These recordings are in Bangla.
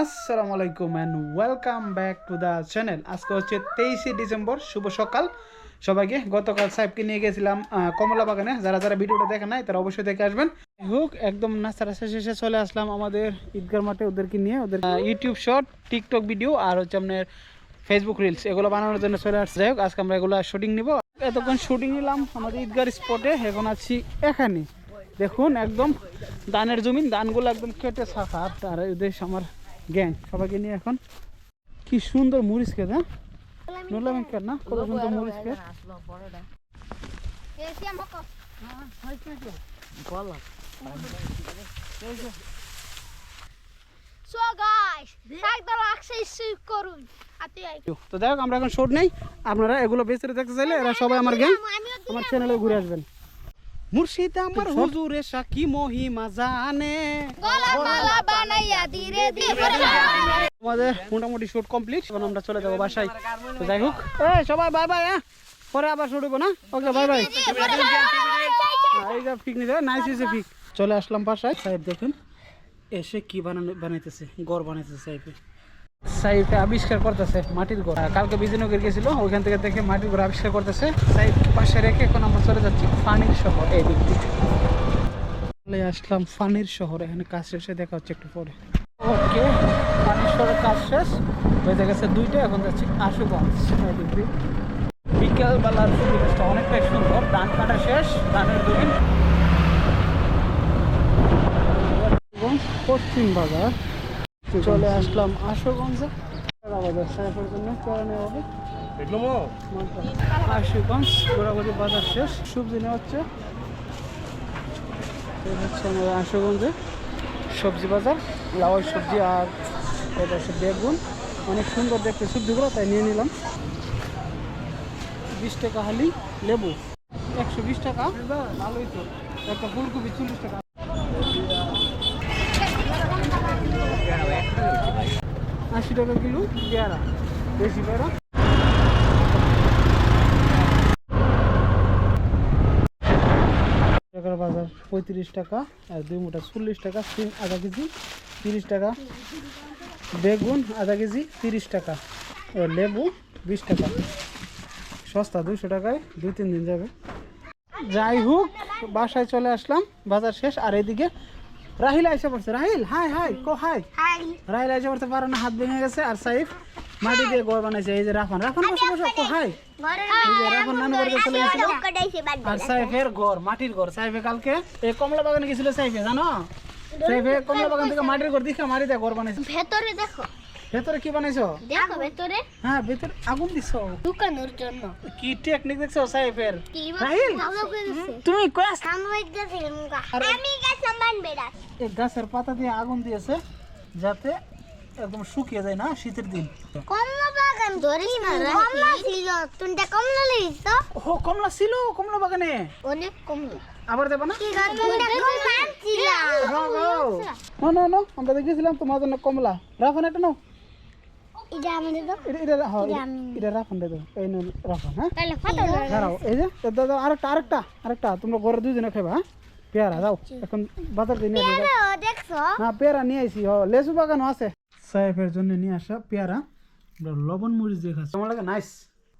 আসসালামু আলাইকুম and welcome back to the channel আজকে হচ্ছে তেইশে ডিসেম্বর, শুভ সকাল। সবাইকে গতকাল সাহেবকে নিয়ে গেছিলাম কমলা বাগানে। যারা যারা ভিডিওটা দেখেন নাই, তারা অবশ্যই দেখে আসবেন। হোক, একদম নাস্তা রাস্তা শেষে চলে আসলাম আমাদের ঈদগার মাঠে ওদেরকে নিয়ে। ওদের ইউটিউব শর্ট টিকটক ভিডিও আর হচ্ছে আপনার ফেসবুক রিলস এগুলো বানানোর জন্য চলে আসছে। যাই হোক, আজকে আমরা এগুলো শুটিং নিব। এতক্ষণ শুটিং নিলাম আমাদের ঈদগার স্পটে এখন আছি এখানে। দেখুন, একদম ধানের জমিন ধানগুলো একদম কেটে সাফা। আর এদের আমার গ্যাং সবাইকে নিয়ে এখন। কি সুন্দর মরিচ খেত হ্যাঁ? নুরলাম কেন না? কত সুন্দর মরিচ খেত। তো দেখ আমরা এখন শোট নেই। আপনারা এগুলো বেঁচে দেখতে চাইলে এরা সবাই আমার গ্যাং আমার চ্যানেলে ঘুরে আসবেন। মুর্শিদ আমার হুজুরে সাকি মহিমা জানে। গলা মালা বানাইয়া ধীরে ধীরে আমাদের মোটামুটি শুট কমপ্লিট এখন আমরা চলে যাব বাসায়। তো যাই হোক। সবাই বাই বাই হ্যাঁ? পরে আবার শুট হইবো না? ওকে বাই বাই এই যে পিকনিক নাইস হয়েছে পিক চলে আসলাম বাসায়। সাহেব দেখুন এসে কি বানানো বানাইতেছে? গড় বানাইতেছে সাহেবে। সাইফে আবিষ্কার করতেছে মাটির ঘর। কালকে বিজয়নগর গেছিল, ওইখান থেকে দেখে মাটির ঘর আবিষ্কার করতেছে। সাইফ পাশে রেখে এখন আমরা চলে যাচ্ছি ফানির শহর। এই দিক দিয়ে। আসলাম ফানির শহর, এখানে কাজ শেষে দেখা হচ্ছে একটু পরে। ওকে, ফানির শহরের কাজ শেষ। হয়ে গেছে দুইটা, এখন যাচ্ছি আশুগঞ্জ। এই দিক দিয়ে। বিকেলবেলার পরিবেশটা অনেকটাই সুন্দর, ধান কাটা শেষ, ধানের জমি পশ্চিম বাজার। চলে আসলাম আশুগঞ্জে। বাজার সাহেবের জন্য করে নেওয়া হবে। আশুগঞ্জ ঘোরাঘুরি বাজার শেষ। সবজি নেওয়া হচ্ছে। হচ্ছে আমাদের আশুগঞ্জে সবজি বাজার। লাউ সবজি আর এটা হচ্ছে বেগুন। অনেক সুন্দর দেখতে সবজিগুলো তাই নিয়ে নিলাম। বিশ টাকা হালি লেবু। একশো বিশ টাকা। ভালোই তো একটা ফুলকপি চল্লিশ টাকা। আশি টাকা কিলো, পেয়ারা বেশি পেয়ারা। টাকার বাজার পঁয়ত্রিশ টাকা আর দুই মোটা চল্লিশ টাকা, তিন আধা কেজি তিরিশ টাকা। বেগুন আধা কেজি তিরিশ টাকা লেবু বিশ টাকা। সস্তা দুইশো টাকায় দুই তিন দিন যাবে। যাই হোক, বাসায় চলে আসলাম, বাজার শেষ, আর এদিকে রাহিল এসে পড়ছে। রাহিল হাই হাই কো হাই। রাহিল এসে পড়তে পারো না হাত ভেঙে গেছে আর সাইফ মাটি দিয়ে ঘর বানাইছে। এই যে রাফান রাফান বসে বসে কো হাই। এই যে রাফান নানু বাড়িতে চলে গেছিল। আর সাইফের ঘর মাটির ঘর। সাইফে কালকে এই কমলা বাগানে গেছিল সাইফে জানো? সাইফে কমলা বাগান থেকে মাটির ঘর দেখে মাটিতে ঘর বানাইছে। ভেতরে দেখো। ভেতরে কি বানাইছো? দেখো ভেতরে। হ্যাঁ ভেতরে আগুন দিছো। দোকানের জন্য। কি টেকনিক দেখছ সাইফের কি রাহিল তুমি কয়াস আমি গেছিলাম বানবেড়া এই গাছের পাতা দিয়ে আগুন দিয়েছে যাতে একদম শুকিয়ে যায় না শীতের দিন। কমলা বাগান ধরিস না কমলা ছিল? তুইটা কমলা লিস তো ও কমলা ছিল কমলা বাগানে। অনেক কমলা। আবার দেবা না? না না না আমরা দেখেছিলাম তোমার জন্য কমলা। রাফান একটা নাও। এটা আমাদের তো এটা এটা হ্যাঁ এটা- এটা রাফান দাও এই নাও রাফান হ্যাঁ? তাহলে ফটো দাঁড়াও এই যে দাও দাও, আরেকটা আরেকটা আরেকটা তোমরা ঘরে দুজনে খাবা হ্যাঁ? পেয়ারা দাও এখন বাজার দিয়ে নিয়ে দেখছ? হ্যাঁ পেয়ারা নিয়ে আইসি হ লেসু বাগানও আছে। সাহেবের জন্য নিয়ে আসা পেয়ারা। আমরা লবণ মরিচ দিয়ে খাচ্ছি। আমার লাগে নাইস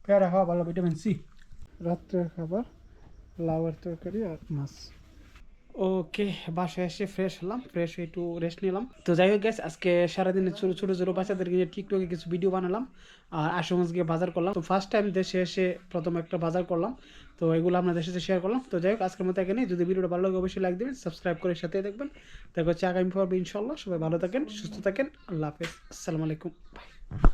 পেয়ারা খাওয়া ভালো ভিটামিন সি রাত্রের খাবার লাউয়ের তরকারি আর মাছ। ওকে, বাসায় এসে ফ্রেশ হলাম ফ্রেশ হয়ে একটু রেস্ট নিলাম। তো যাই হোক গেছে আজকে সারাদিনে ছোটো ছোটো ছোটো বাচ্চাদেরকে নিয়ে টিকটকে কিছু ভিডিও বানালাম আর আশুগঞ্জ গিয়ে বাজার করলাম। তো ফার্স্ট টাইম দেশে এসে প্রথম একটা বাজার করলাম। তো এগুলো আপনাদের সাথে শেয়ার করলাম। তো যাই হোক, আজকের মতো এখানে যদি ভিডিওটা ভালো লাগে, অবশ্যই লাইক দেবেন সাবস্ক্রাইব করে সাথে দেখবেন দেখা হচ্ছে আগামী পর্বে ইনশাল্লাহ সবাই ভালো থাকেন, সুস্থ থাকেন। আল্লাহ হাফেজ। আসসালামু আলাইকুম। বাই